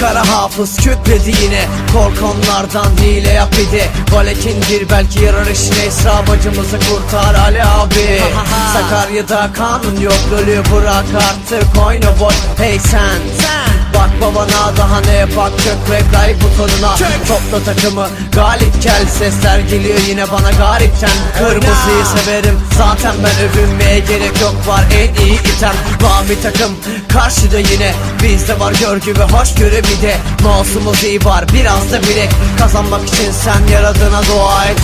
Kara hafız kükredi yine. Korkanlardan hile yap bir de. Valekindir belki yarar işine Esra bacımızı kurtar Ali abi. Sakarya'da kanun yok. Ölü bırak artık oyna boy Hey sen Babana daha ne yapak Çök like butonuna. Topla takımı galip gel. Sesler geliyor yine bana garipten Kırmızıyı severim. Zaten ben övünmeye gerek yok. Var en iyi item. Var bir takım. Karşıda yine Bizde var. Görgü ve hoşgörü bir de Mouse'umuz iyi var. Biraz da bilek Kazanmak için sen yaradığına dua et